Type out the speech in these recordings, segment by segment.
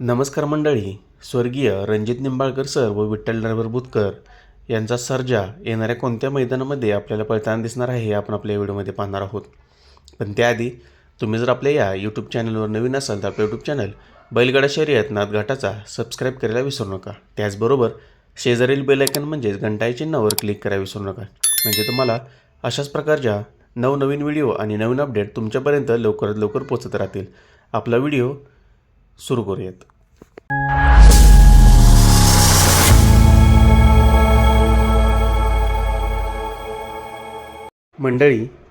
नमस्कार मंडळी स्वर्गीय रणजित निंबाळकर सर व विठ्ठल ड्रायव्हर बुतकर यांचा सर्जा येणाऱ्या कोणत्या मैदानामध्ये आपल्याला पळताना दिसणार आहे हे आपण आपल्या व्हिडिओमध्ये पाहणार आहोत. पण त्याआधी तुम्ही जर आपल्या या यूट्यूब चॅनलवर नवीन असाल तर आपलं यूट्यूब चॅनल बैलगाडा शर्यत नादघाटाचा सबस्क्राईब करायला विसरू नका. त्याचबरोबर शेजारील बेलायकन म्हणजेच घंटाई चिन्हावर क्लिक करायला विसरू नका. म्हणजे तुम्हाला अशाच प्रकारच्या नवनवीन व्हिडिओ आणि नवीन अपडेट तुमच्यापर्यंत लवकरात लवकर पोचत राहतील. आपला व्हिडिओ सुरू करूयात. मंडळी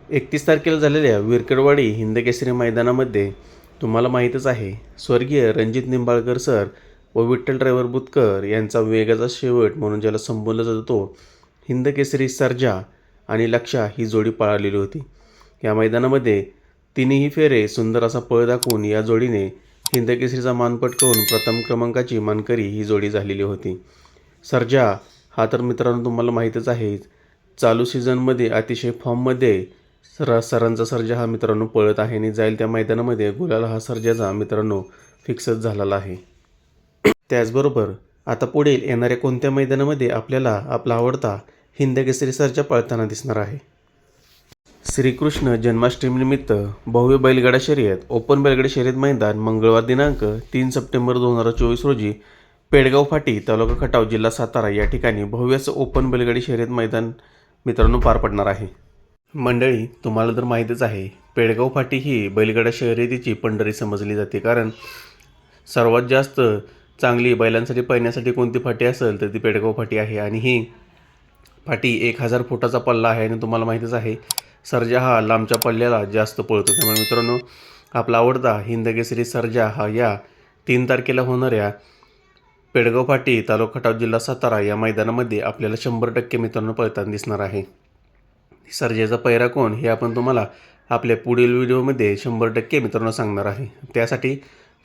एकतीस तारखेला झालेल्या विरकडवाडी हिंदकेसरी मैदानामध्ये तुम्हाला माहीतच आहे स्वर्गीय रणजित निंबाळकर सर व विठ्ठल ड्रायव्हर बुतकर यांचा वेगाचा शेवट म्हणून ज्याला संबोधला जातो हिंदकेसरी सर्जा आणि लक्षा ही जोडी पाळलेली होती. या मैदानामध्ये तिन्ही फेरे सुंदर असा पळ दाखवून या जोडीने हिंदकेसरीचा मान करून प्रथम क्रमांकाची मानकरी ही जोडी झालेली होती. सर्जा हा तर मित्रांनो तुम्हाला माहीतच आहे चालू सीझनमध्ये अतिशय फॉर्ममध्ये सर सरांचा सर्जा हा मित्रांनो पळत आहे आणि जाईल त्या मैदानामध्ये गुलाल हा सर्जाचा मित्रांनो फिक्सच झालेला आहे. त्याचबरोबर आता पुढील येणाऱ्या कोणत्या मैदानामध्ये आपल्याला आपला आवडता हिंदकेसरी सर्जा पळताना दिसणार आहे? श्रीकृष्ण जन्माष्टमीनिमित्त भव्य बैलगाडा शर्यत ओपन बैलगाडा शर्यत मैदान मंगळवार दिनांक तीन सप्टेंबर दोन हजार चोवीस रोजी पेडगाव फाटी तालुका खटाव जिल्हा सातारा या ठिकाणी भव्य ओपन बैलगाडी शर्यत मैदान मित्रांनो पार पडणार आहे. मंडळी तुम्हाला तर माहीतच आहे पेडगाव फाटी ही बैलगाडा शर्यतीची पंढरी समजली जाते. कारण सर्वात जास्त चांगली बैलांसाठी पळण्यासाठी कोणती फाटी असेल तर ती पेडगाव फाटी आहे. आणि ही फाटी एक हजार फुटाचा पल्ला आहे आणि तुम्हाला माहीतच आहे सर्जा हा लांबच्या पल्ल्याला जास्त पळतो. त्यामुळे मित्रांनो आपला आवडता हिंदकेसरी सर्जा हा या तीन तारखेला होणाऱ्या पेडगाव फाटी तालुका खटाव जिल्हा सातारा या मैदानामध्ये आपल्याला शंभर टक्के मित्रांनो पळताना दिसणार आहे. सर्जेचा पैरा कोण हे आपण तुम्हाला आपल्या पुढील व्हिडिओमध्ये शंभर टक्के मित्रांनो सांगणार आहे. त्यासाठी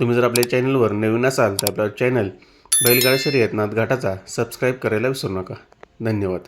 तुम्ही जर आपल्या चॅनलवर नवीन असाल तर आपला चॅनल बैलगाडा शर्यत नाथघाटाचा सबस्क्राईब करायला विसरू नका. धन्यवाद.